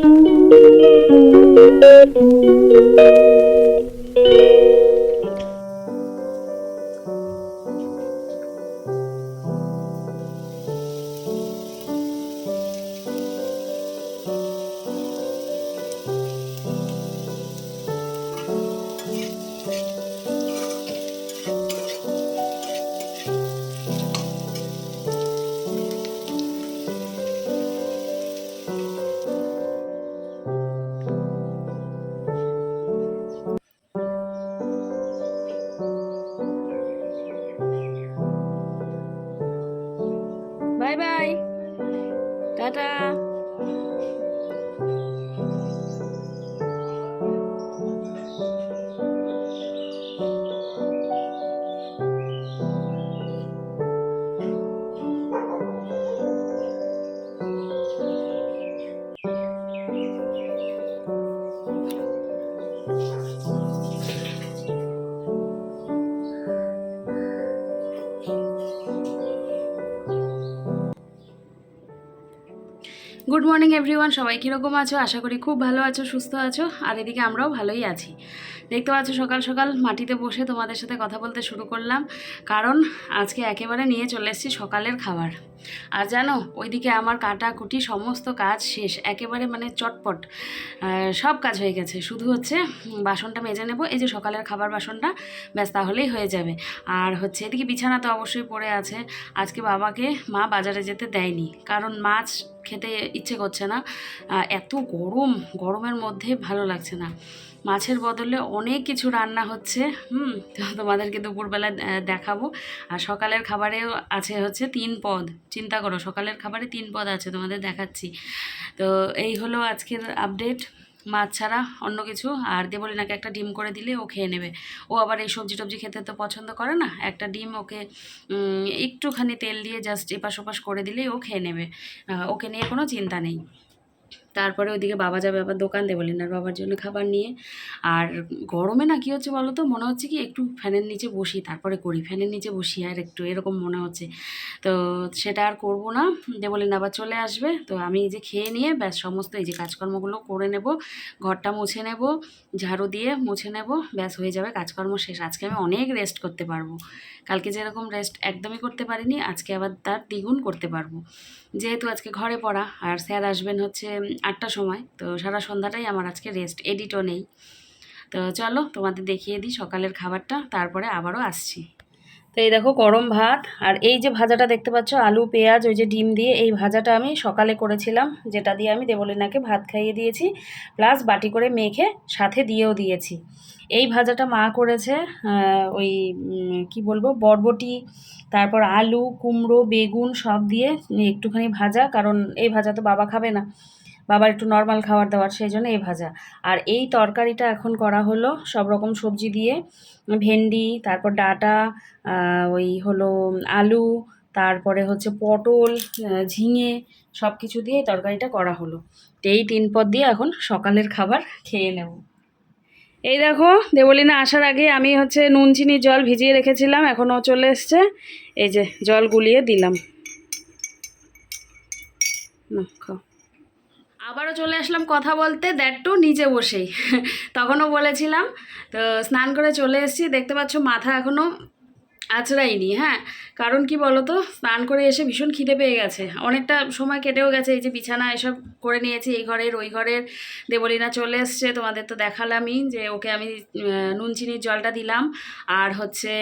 Thank you. Tata good morning everyone সবাই কীরকম আছো? আশা করি খুব ভালো আছো, সুস্থ আছো, আর এদিকে আমরাও ভালোই আছি। দেখতে পাচ্ছ সকাল সকাল মাটিতে বসে তোমাদের সাথে কথা বলতে শুরু করলাম, কারণ আজকে একেবারে নিয়ে চলে এসেছি সকালের খাবার। আর জানো, ওইদিকে আমার কাটাকুটি সমস্ত কাজ শেষ, একেবারে মানে চটপট সব কাজ হয়ে গেছে। শুধু হচ্ছে বাসনটা মেজে নেব, এই যে সকালের খাবার বাসনটা, ব্যাস তাহলেই হয়ে যাবে। আর হচ্ছে, এদিকে বিছানা তো অবশ্যই পড়ে আছে। আজকে বাবাকে মা বাজারে যেতে দেয়নি, কারণ মাছ খেতে ইচ্ছে করছে না। এত গরম, গরমের মধ্যে ভালো লাগছে না। মাছের বদলে অনেক কিছু রান্না হচ্ছে, হুম তোমাদেরকে দুপুরবেলা দেখাবো। আর সকালের খাবারেও আছে হচ্ছে তিন পদ চিন্তা করো, সকালের খাবারে তিন পদ আছে তোমাদের দেখাচ্ছি। তো এই হলো আজকের আপডেট মাছ ছাড়া অন্য কিছু। আর দে বলি নাকি একটা ডিম করে দিলে ও খেয়ে নেবে। ও আবার এই সবজি টবজি খেতে তো পছন্দ করে না, একটা ডিম ওকে একটুখানি তেল দিয়ে জাস্ট এপাশ ওপাশ করে দিলেই ও খেয়ে নেবে। ওকে নিয়ে কোনো চিন্তা নেই। তারপরে ওইদিকে বাবা যাবে আবার দোকান দেবলিনার বাবার জন্য খাবার নিয়ে। আর গরমে না কী হচ্ছে বলো তো মনে হচ্ছে কি একটু ফ্যানের নিচে বসি, তারপরে করি। ফ্যানের নিচে বসি আর একটু, এরকম মনে হচ্ছে। তো সেটা আর করব না। দেবলিন আবার চলে আসবে। তো আমি এই যে খেয়ে নিয়ে ব্যাস সমস্ত এই যে কাজকর্মগুলো করে নেব। ঘরটা মুছে নেব, ঝাড়ু দিয়ে মুছে নেব, ব্যাস হয়ে যাবে কাজকর্ম শেষ। আজকে আমি অনেক রেস্ট করতে পারব। কালকে যেরকম রেস্ট একদমই করতে পারিনি, আজকে আবার তার দ্বিগুণ করতে পারব। যেহেতু আজকে ঘরে পড়া, আর স্যার আসবেন হচ্ছে আটটার সময়। তো সারা সন্ধ্যাটাই আমার আজকে রেস্ট এডিটও নেই। তো চলো তোমাদের দেখিয়ে দিই সকালের খাবারটা, তারপরে আবারও আসছি। তো এই দেখো গরম ভাত, আর এই যে ভাজাটা দেখতে পাচ্ছ, আলু, পেঁয়াজ, ওই যে ডিম দিয়ে এই ভাজাটা আমি সকালে করেছিলাম, যেটা দিয়ে আমি দেবলিনাকে ভাত খাইয়ে দিয়েছি প্লাস বাটি করে মেখে সাথে দিয়েও দিয়েছি। এই ভাজাটা মা করেছে ওই কি বলব, বরবটি, তারপর আলু, কুমড়ো, বেগুন সব দিয়ে একটুখানি ভাজা, কারণ এই ভাজা তো বাবা খাবে না। বাবার একটু নর্মাল খাবার দাবার, সেই জন্য এই ভাজা। আর এই তরকারিটা এখন করা হলো সব রকম সবজি দিয়ে। ভেন্ডি, তারপর ডাটা ওই হলো আলু, তারপরে হচ্ছে পটল ঝিঙে, সব কিছু দিয়ে তরকারিটা করা হলো। তো এই তিন পদ দিয়ে এখন সকালের খাবার খেয়ে নেব। এই দেখো, দেবলিনা আসার আগে আমি হচ্ছে নুন চিনির জল ভিজিয়ে রেখেছিলাম, এখনও চলে এসছে। এই যে জল গুলিয়ে দিলাম। খাও। আবারও চলে আসলাম কথা বলতে দ্যাট টু নিচে বসেই। তখনও বলেছিলাম, তো স্নান করে চলে এসেছি, দেখতে পাচ্ছ মাথা এখনও আছড়াইনি হ্যাঁ? কারণ কি বলো তো স্নান করে এসে ভীষণ খিদে পেয়ে গেছে। অনেকটা সময় কেটেও গেছে, এই যে বিছানা এসব করে নিয়েছি, এই ঘরের, ওই ঘরের। দেবলিনা চলে এসছে, তোমাদের তো দেখালামই যে ওকে আমি নুন চিনির জলটা দিলাম। আর হচ্ছে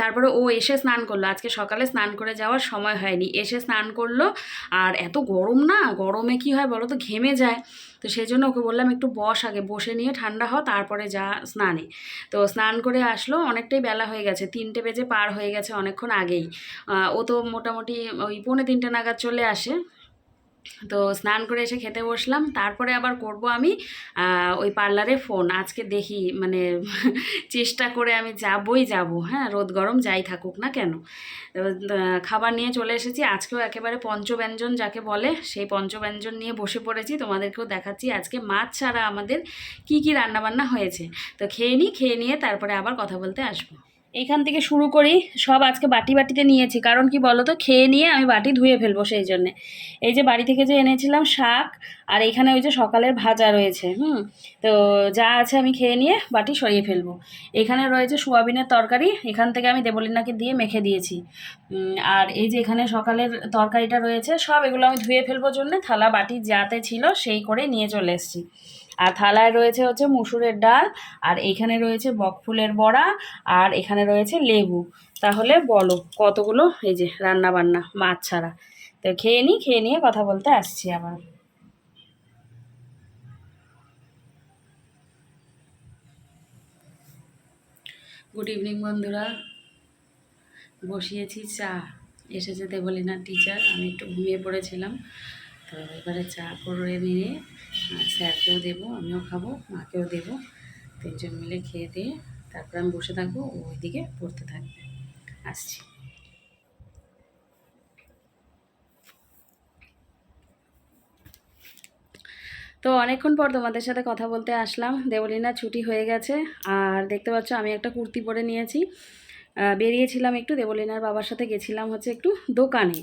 তারপরে ও এসে স্নান করল। আজকে সকালে স্নান করে যাওয়ার সময় হয়নি। এসে স্নান করল, আর এত গরম না? গরমে কি হয় বলো তো ঘেমে যায়। তো সেই জন্য ওকে বললাম, একটু বস আগে, বসে নিয়ে ঠান্ডা হ তারপরে যা স্নানে। তো স্নান করে আসলো, অনেকটাই বেলা হয়ে গেছে, তিনটে বেজে পার হয়ে গেছে অনেকক্ষণ আগেই। ও তো মোটামুটি ওই পৌনে তিনটে নাগাদ চলে আসে। তো স্নান করে এসে খেতে বসলাম। তারপরে আবার করব আমি ওই পার্লারে ফোন। আজকে দেখি মানে চেষ্টা করে আমি যাবই যাব। হ্যাঁ রোদ গরম যাই থাকুক না কেন। খাবার নিয়ে চলে এসেছি। আজকেও একেবারে পঞ্চব্যঞ্জন যাকে বলে, সেই পঞ্চব্যঞ্জন নিয়ে বসে পড়েছি। তোমাদেরকেও দেখাচ্ছি আজকে মাছ ছাড়া আমাদের কি কি রান্নাবান্না হয়েছে। তো খেয়ে নিই খেয়ে নিয়ে তারপরে আবার কথা বলতে আসব। এইখান থেকে শুরু করি, সব আজকে বাটি বাটিতে নিয়েছি। কারণ কি বলো তো খেয়ে নিয়ে আমি বাটি ধুয়ে ফেলব সেই জন্যে। এই যে বাড়ি থেকে যে এনেছিলাম শাক, আর এখানে ওই যে সকালের ভাজা রয়েছে, হুম? তো যা আছে আমি খেয়ে নিয়ে বাটি সরিয়ে ফেলব। এখানে রয়েছে সোয়াবিনের তরকারি, এখান থেকে আমি দেবলিনাকে দিয়ে মেখে দিয়েছি। আর এই যে এখানে সকালের তরকারিটা রয়েছে, সব এগুলো আমি ধুয়ে ফেলব জন্য, থালা বাটি যাতে ছিল সেই করে নিয়ে চলে এসেছি। আর থালায় রয়েছে হচ্ছে মুসুরের ডাল, আর এখানে রয়েছে বকফুলের বড়া, আর এখানে রয়েছে লেবু। তাহলে বলো, কতগুলো? এই যে রান্না বান্না মাছ ছাড়া। তো খেয়ে নিই খেয়ে নিয়ে কথা বলতে আসছি আবার। গুড ইভিনিং বন্ধুরা। বসিয়েছি চা। এসেছে দেবলিনার টিচার আমি একটু ঘুমিয়ে পড়েছিলাম। তো এবারে চা করে নিয়ে স্যারকেও দেবো, আমিও খাব, মাকেও দেবো, তিনজন মিলে খেয়ে দিয়ে তারপর আমি বসে থাকব, ও ওইদিকে পড়তে থাকবে। আসছি। তো অনেকক্ষণ পর তোমাদের সাথে কথা বলতে আসলাম। দেবলিনা ছুটি হয়ে গেছে, আর দেখতে পাচ্ছ আমি একটা কুর্তি পরে নিয়েছি। বেরিয়েছিলাম একটু, দেবলিনার বাবার সাথে গেছিলাম হচ্ছে একটু দোকানে।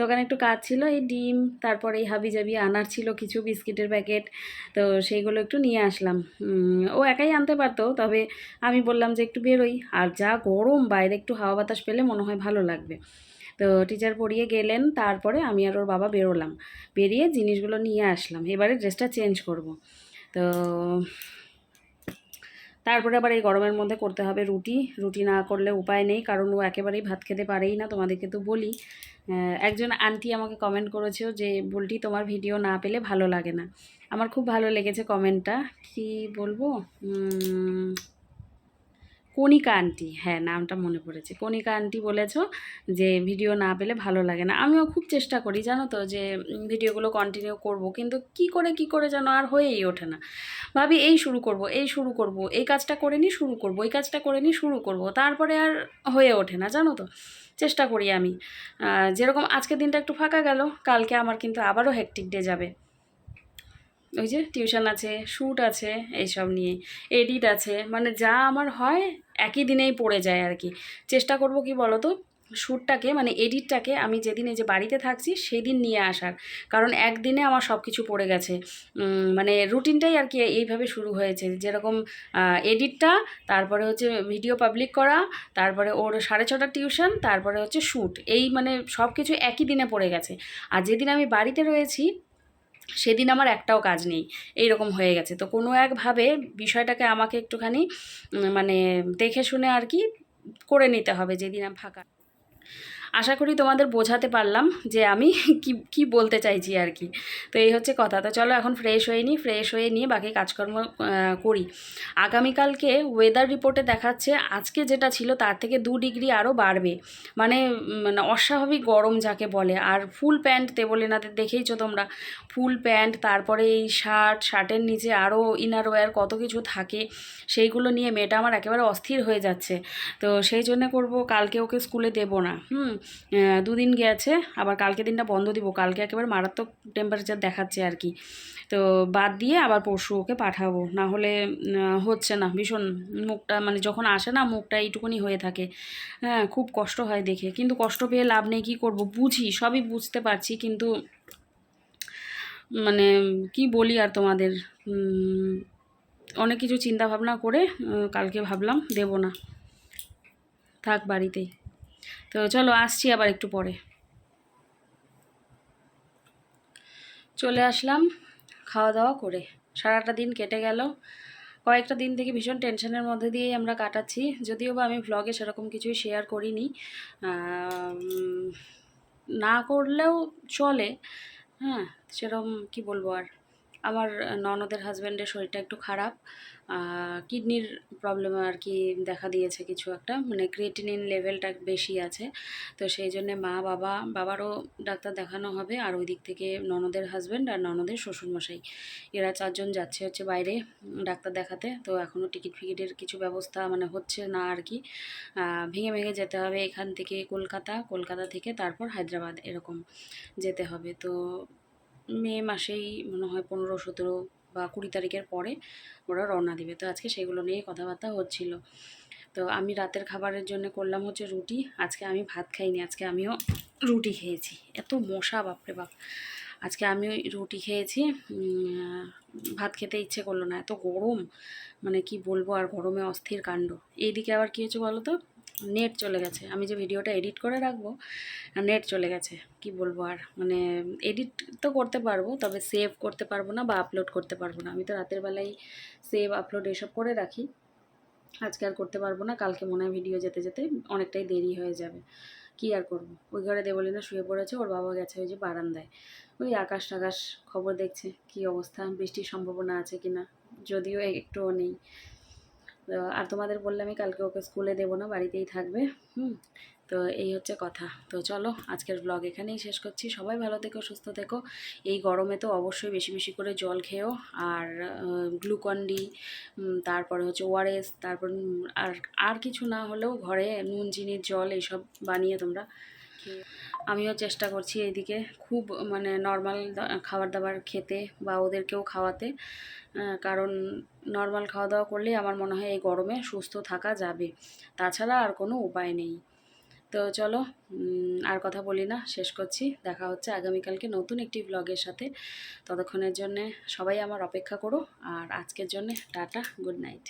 দোকানে একটু কাজ ছিল, এই ডিম, তারপরে এই হাবি জাবি আনার ছিল কিছু বিস্কিটের প্যাকেট, তো সেইগুলো একটু নিয়ে আসলাম। ও একাই আনতে পারতো, তবে আমি বললাম যে একটু বেরোই, আর যা গরম, বাইরে একটু হাওয়া বাতাস পেলে মনে হয় ভালো লাগবে। তো টিচার পড়িয়ে গেলেন, তারপরে আমি আর ওর বাবা বেরোলাম। বেরিয়ে জিনিসগুলো নিয়ে আসলাম, এবারে ড্রেসটা চেঞ্জ করব। তো তারপরে আবার এই গরমের মধ্যে করতে হবে রুটি। রুটি না করলে উপায় নেই, কারণ ও একেবারেই ভাত খেতে পারেই না, তোমাদেরকে তো বলি। একজন আন্টি আমাকে কমেন্ট করেছেও যে, বলটি, তোমার ভিডিও না পেলে ভালো লাগে না। আমার খুব ভালো লেগেছে কমেন্টটা কি বলব? কণিকা আন্টি হ্যাঁ নামটা মনে পড়েছে। কণিকা আন্টি বলেছ যে, ভিডিও না পেলে ভালো লাগে না। আমিও খুব চেষ্টা করি, জানো তো, যে ভিডিওগুলো কন্টিনিউ করব। কিন্তু কি করে কি করে যেন আর হয়েই ওঠে না। ভাবি, এই শুরু করব, এই শুরু করব, এই কাজটা করে নিই শুরু করব, এই কাজটা করে নিই শুরু করব। তারপরে আর হয়ে ওঠে না, জানো তো। চেষ্টা করি আমি। যেরকম আজকের দিনটা একটু ফাঁকা গেল, কালকে আমার কিন্তু আবারও হেকটিক ডে যাবে। ওই যে টিউশন আছে, শ্যুট আছে, এইসব নিয়ে, এডিট আছে মানে যা আমার হয় একই দিনেই পড়ে যায় আর কি। চেষ্টা করব কি বলো তো শ্যুটটাকে মানে এডিটটাকে আমি যেদিন এই যে বাড়িতে থাকছি সেদিন নিয়ে আসার। কারণ একদিনে আমার সব কিছু পড়ে গেছে। মানে রুটিনটাই আর কি এইভাবে শুরু হয়েছে। যেরকম এডিটটা, তারপরে হচ্ছে ভিডিও পাবলিক করা, তারপরে ওর সাড়ে ছটা টিউশন, তারপরে হচ্ছে শ্যুট। এই মানে সব কিছু একই দিনে পড়ে গেছে। আর যেদিন আমি বাড়িতে রয়েছি সেদিন আমার একটাও কাজ নেই, এইরকম হয়ে গেছে। তো কোনো একভাবে বিষয়টাকে আমাকে একটুখানি মানে দেখে শুনে আর কি করে নিতে হবে যেদিন আমি ফাঁকা। আশা করি তোমাদের বোঝাতে পারলাম যে আমি কি কি বলতে চাইছি আর কি। তো এই হচ্ছে কথা। তো চলো এখন ফ্রেশ হয়ে নিই ফ্রেশ হয়ে নিয়ে বাকি কাজকর্ম করি। আগামীকালকে ওয়েদার রিপোর্টে দেখাচ্ছে আজকে যেটা ছিল তার থেকে দু ডিগ্রি আরও বাড়বে। মানে মানে অস্বাভাবিক গরম যাকে বলে। আর ফুল প্যান্ট দেবলিনাদের দেখেইছো তোমরা? ফুল প্যান্ট তারপরে এই শার্ট শার্টের নিচে আরও ইনার ওয়্যার কত কিছু থাকে, সেইগুলো নিয়ে মেয়েটা আমার একেবারে অস্থির হয়ে যাচ্ছে। তো সেই জন্য করব, কালকে ওকে স্কুলে দেবো না। হুম দুদিন গেছে, আবার কালকে দিনটা বন্ধ দিব, কালকে একেবারে মারাত্মক টেম্পারেচার দেখাচ্ছে আর কি। তো বাদ দিয়ে আবার পরশু ওকে পাঠাবো, না হলে হচ্ছে না, ভীষণ মুখটা মানে যখন আসে না, মুখটা এইটুকুনি হয়ে থাকে। হ্যাঁ খুব কষ্ট হয় দেখে, কিন্তু কষ্ট পেয়ে লাভ নেই, কী করব? বুঝি, সবই বুঝতে পারছি, কিন্তু মানে কি বলি আর তোমাদের? অনেক কিছু চিন্তা ভাবনা করে কালকে ভাবলাম, দেব না। থাক বাড়িতেই। তো চলো আসছি আবার একটু পরে। চলে আসলাম খাওয়া দাওয়া করে। সারাটা দিন কেটে গেল। কয়েকটা দিন থেকে ভীষণ টেনশনের মধ্যে দিয়েই আমরা কাটাচ্ছি। যদিও বা আমি ভ্লগে সেরকম কিছুই শেয়ার করিনি। না করলেও চলে। হ্যাঁ সেরকম কি বলব আর? আমার ননদের হাজব্যান্ডের শরীরটা একটু খারাপ কিডনির প্রবলেম আর কি দেখা দিয়েছে কিছু একটা মানে ক্রিয়েটিনিন লেভেলটা বেশি আছে। তো সেই জন্যে মা, বাবা, বাবারও ডাক্তার দেখানো হবে, আর ওই দিক থেকে ননদের হাজব্যান্ড আর ননদের শ্বশুরমশাই। এরা চারজন যাচ্ছে হচ্ছে বাইরে ডাক্তার দেখাতে, তো এখনও টিকিট ফিকিটের কিছু ব্যবস্থা মানে হচ্ছে না আর কি। ভেঙে ভেঙে যেতে হবে এখান থেকে কলকাতা কলকাতা থেকে তারপর হায়দ্রাবাদ এরকম যেতে হবে। তো মে মাসেই মনে হয় পনেরো, সতেরো বা কুড়ি তারিখের পরে ওরা রওনা দিবে। তো আজকে সেগুলো নিয়ে কথাবার্তা হচ্ছিল। তো আমি রাতের খাবারের জন্য করলাম হচ্ছে রুটি। আজকে আমি ভাত খাইনি, আজকে আমিও রুটি খেয়েছি। এত মশা, বাপরে বাপ। আজকে আমি ওই রুটি খেয়েছি ভাত খেতে ইচ্ছে করল না। এত গরম মানে কি বলব আর গরমে অস্থির কাণ্ড। এইদিকে আবার কী হয়েছে বলো তো নেট চলে গেছে। আমি যে ভিডিওটা এডিট করে রাখব, নেট চলে গেছে। কি বলব আর? মানে এডিট তো করতে পারব, তবে সেভ করতে পারব না বা আপলোড করতে পারব না। আমি তো রাতের বেলায় সেভ আপলোড এসব করে রাখি। আজকে আর করতে পারব না, কালকে মনে হয় ভিডিও যেতে যেতে অনেকটাই দেরি হয়ে যাবে। কি আর করব? ওই ঘরে দেবলিনা শুয়ে পড়েছে, ওর বাবা গেছে ওই যে বারান্দায়। ওই আকাশ টাকাশ খবর দেখছে, কি অবস্থা, বৃষ্টির সম্ভাবনা আছে কিনা? যদিও একটুও নেই। আর তোমাদের বললামই কালকে ওকে স্কুলে দেবো না, বাড়িতেই থাকবে। হুম, তো এই হচ্ছে কথা। তো চলো, আজকের ব্লগ এখানেই শেষ করছি। সবাই ভালো থেকো, সুস্থ থেকো। এই গরমে তো অবশ্যই বেশি বেশি করে জল খেও। আর গ্লুকন ডি তারপরে হচ্ছে ওআরএস তারপর আর আর কিছু না হলেও ঘরে নুন চিনির জল এইসব বানিয়ে তোমরা আমিও চেষ্টা করছি এইদিকে খুব মানে নর্মাল খাবার দাবার খেতে বা ওদেরকেও খাওয়াতে। কারণ নর্মাল খাওয়া দাওয়া করলেই আমার মনে হয় এই গরমে সুস্থ থাকা যাবে। তাছাড়া আর কোনো উপায় নেই। তো চলো আর কথা বলি না, শেষ করছি। দেখা হচ্ছে আগামীকালকে নতুন একটি ব্লগের সাথে। ততক্ষণের জন্যে সবাই আমার অপেক্ষা করো, আর আজকের জন্যে টাটা গুড নাইট